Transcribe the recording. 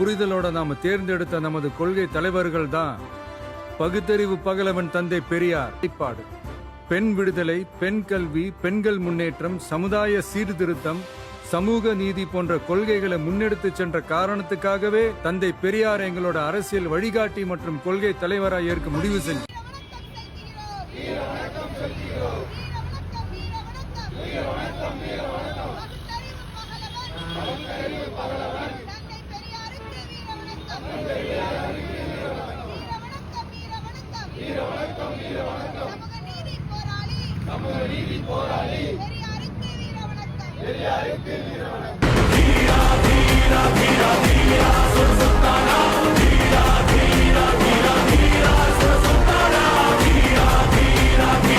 புரிதலோட நாம தேர்ந்தெடுத்த நமது கொள்கை தலைவர்கள் தான் பகுத்தறிவு பகலவன் தந்தை பெரியார். வெளிப்பாடு பெண் விடுதலை பெண் கல்வி பெண்கள் முன்னேற்றம் சமுதாய சீர்திருத்தம் சமூக நீதி போன்ற கொள்கைகளை முன்னெடுத்து சென்ற காரணத்துக்காகவே தந்தை பெரியார் எங்களோட அரசியல் வழிகாட்டி மற்றும் கொள்கை தலைவராக ஏற்க முடிவு செஞ்சு சமூக நீதி போராளி. பெரியாருக்கு வீர வணக்கம்